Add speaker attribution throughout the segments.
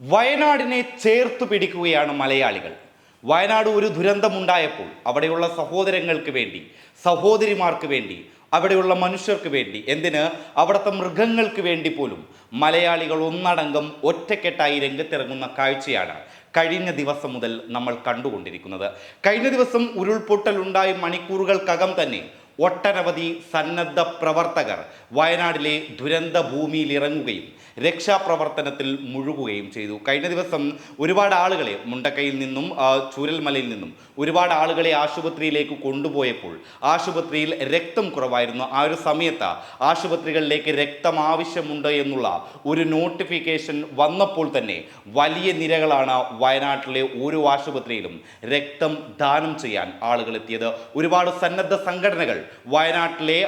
Speaker 1: വയനാടിനെ ചേർത്ത് പിടിക്കുകയാണ് മലയാളികൾ. വയനാട് ഒരു ദുരന്തമുണ്ടായപ്പോൾ അവിടെയുള്ള സഹോദരങ്ങൾക്ക് വേണ്ടി സഹോദരിമാർക്ക് വേണ്ടി അവിടെയുള്ള മനുഷ്യർക്ക് വേണ്ടി എന്തിന്? അവിടുത്തെ മൃഗങ്ങൾക്ക് വേണ്ടി പോലും മലയാളികൾ ഒന്നടങ്കം ഒറ്റക്കെട്ടായി രംഗത്തിറങ്ങുന്ന കാഴ്ചയാണ് കഴിഞ്ഞ ദിവസം മുതൽ നമ്മൾ കണ്ടുകൊണ്ടിരിക്കുന്നത്. കഴിഞ്ഞ ദിവസം ഉരുൾപൊട്ടൽ ഉണ്ടായ മണിക്കൂറുകൾക്കകം തന്നെ ഒട്ടനവധി സന്നദ്ധ പ്രവർത്തകർ വയനാടിലെ ദുരന്ത ഭൂമിയിൽ ഇറങ്ങുകയും രക്ഷാപ്രവർത്തനത്തിൽ മുഴുകുകയും ചെയ്തു. കഴിഞ്ഞ ദിവസം ഒരുപാട് ആളുകളെ മുണ്ടക്കയിൽ നിന്നും ചൂരൽമലയിൽ നിന്നും ഒരുപാട് ആളുകളെ ആശുപത്രിയിലേക്ക് കൊണ്ടുപോയപ്പോൾ ആശുപത്രിയിൽ രക്തം കുറവായിരുന്നു. ആ ഒരു സമയത്ത് ആശുപത്രികളിലേക്ക് രക്തം ആവശ്യമുണ്ട് എന്നുള്ള ഒരു നോട്ടിഫിക്കേഷൻ വന്നപ്പോൾ തന്നെ വലിയ നിരകളാണ് വയനാട്ടിലെ ഓരോ ആശുപത്രിയിലും രക്തം ദാനം ചെയ്യാൻ ആളുകൾ എത്തിയത്. ഒരുപാട് സന്നദ്ധ സംഘടനകൾ വയനാട്ടിലെ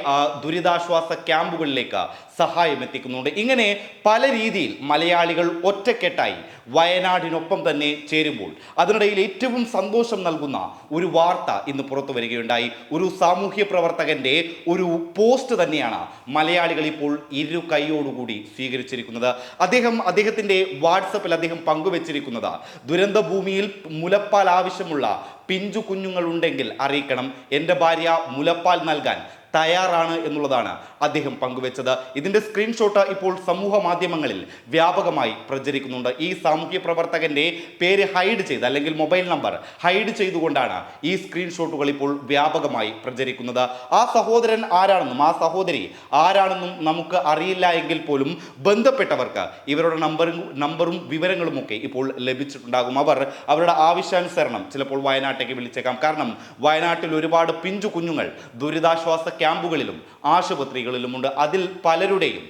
Speaker 1: ദുരിതാശ്വാസ ക്യാമ്പുകളിലേക്ക് സഹായം എത്തിക്കുന്നുണ്ട്. ഇങ്ങനെ പല രീതിയിൽ മലയാളികൾ ഒറ്റക്കെട്ടായി വയനാടിനൊപ്പം തന്നെ ചേരുമ്പോൾ അതിനിടയിൽ ഏറ്റവും സന്തോഷം നൽകുന്ന ഒരു വാർത്ത ഇന്ന് പുറത്തു വരികയുണ്ടായി. ഒരു സാമൂഹ്യ പ്രവർത്തകന്റെ ഒരു പോസ്റ്റ് തന്നെയാണ് മലയാളികൾ ഇപ്പോൾ ഇരു കൈയോടുകൂടി സ്വീകരിച്ചിരിക്കുന്നത്. അദ്ദേഹം അദ്ദേഹത്തിന്റെ വാട്സപ്പിൽ അദ്ദേഹം പങ്കുവച്ചിരിക്കുന്നത് ദുരന്തഭൂമിയിൽ മുലപ്പാൽ ആവശ്യമുള്ള പിഞ്ചു കുഞ്ഞുങ്ങളുണ്ടെങ്കിൽ അറിയിക്കണം. എന്റെ ഭാര്യ മുലപ്പാൽ നൽകാൻ തയ്യാറാണ് എന്നുള്ളതാണ് അദ്ദേഹം പങ്കുവച്ചത്. ഇതിന്റെ സ്ക്രീൻഷോട്ട് ഇപ്പോൾ സമൂഹ മാധ്യമങ്ങളിൽ വ്യാപകമായി പ്രചരിക്കുന്നുണ്ട്. ഈ സാമൂഹ്യ പ്രവർത്തകന്റെ പേര് ഹൈഡ് ചെയ്ത് അല്ലെങ്കിൽ മൊബൈൽ നമ്പർ ഹൈഡ് ചെയ്തുകൊണ്ടാണ് ഈ സ്ക്രീൻഷോട്ടുകൾ ഇപ്പോൾ വ്യാപകമായി പ്രചരിക്കുന്നത്. ആ സഹോദരൻ ആരാണെന്നും ആ സഹോദരി ആരാണെന്നും നമുക്ക് അറിയില്ല എങ്കിൽ പോലും ബന്ധപ്പെട്ടവർക്ക് ഇവരുടെ നമ്പറും നമ്പറും വിവരങ്ങളുമൊക്കെ ഇപ്പോൾ ലഭിച്ചിട്ടുണ്ടാകും. അവർ അവരുടെ ആവശ്യാനുസരണം ചിലപ്പോൾ വയനാട്ടേക്ക് വിളിച്ചേക്കാം. കാരണം വയനാട്ടിൽ ഒരുപാട് പിഞ്ചു കുഞ്ഞുങ്ങൾ ദുരിതാശ്വാസ ക്യാമ്പുകളിലും ആശുപത്രികളിലുമുണ്ട്. അതിൽ പലരുടെയും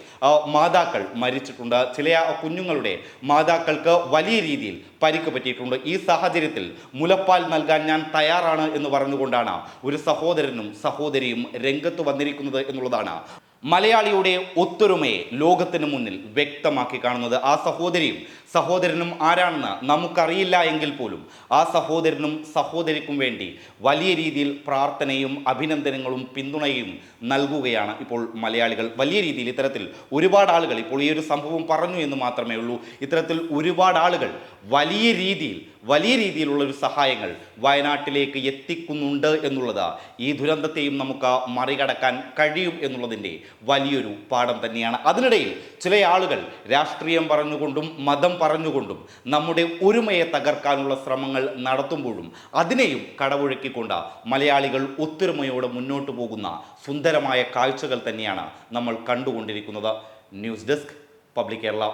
Speaker 1: മാതാക്കൾ മരിച്ചിട്ടുണ്ട്. ചില കുഞ്ഞുങ്ങളുടെ മാതാക്കൾക്ക് വലിയ രീതിയിൽ പരിക്ക് പറ്റിയിട്ടുണ്ട്. ഈ സാഹചര്യത്തിൽ മുലപ്പാൽ നൽകാൻ ഞാൻ തയ്യാറാണ് എന്ന് പറഞ്ഞുകൊണ്ടാണ് ഒരു സഹോദരനും സഹോദരിയും രംഗത്ത് വന്നിരിക്കുന്നത് എന്നുള്ളതാണ് മലയാളിയുടെ ഒത്തൊരുമയെ ലോകത്തിന് മുന്നിൽ വ്യക്തമാക്കി കാണുന്നത് ആ സഹോദരിയും. സഹോദരനും ആരാണെന്ന് നമുക്കറിയില്ല എങ്കിൽ പോലും ആ സഹോദരനും സഹോദരിക്കും വേണ്ടി വലിയ രീതിയിൽ പ്രാർത്ഥനയും അഭിനന്ദനങ്ങളും പിന്തുണയും നൽകുകയാണ് ഇപ്പോൾ മലയാളികൾ. വലിയ രീതിയിൽ ഇത്തരത്തിൽ ഒരുപാട് ആളുകൾ ഇപ്പോൾ ഈ ഒരു സംഭവം പറഞ്ഞു എന്ന് മാത്രമേ ഉള്ളൂ. ഇത്തരത്തിൽ ഒരുപാട് ആളുകൾ വലിയ രീതിയിൽ വലിയ രീതിയിലുള്ള ഒരു സഹായങ്ങൾ വയനാട്ടിലേക്ക് എത്തിക്കുന്നുണ്ട് എന്നുള്ളത് ഈ ദുരന്തത്തെയും നമുക്ക് മറികടക്കാൻ കഴിയും എന്നുള്ളതിന്റെ വലിയൊരു പാഠം തന്നെയാണ്. അതിനിടയിൽ ചില ആളുകൾ രാഷ്ട്രീയം പറഞ്ഞുകൊണ്ടും മതം പറഞ്ഞുകൊണ്ടും നമ്മുടെ ഒരുമയെ തകർക്കാനുള്ള ശ്രമങ്ങൾ നടത്തുമ്പോഴും അതിനെയും കടവുഴക്കിക്കൊണ്ട് മലയാളികൾ ഒത്തൊരുമയോടെ മുന്നോട്ട് പോകുന്ന സുന്ദരമായ കാഴ്ചകൾ തന്നെയാണ് നമ്മൾ കണ്ടുകൊണ്ടിരിക്കുന്നത്. News desk public Kerala.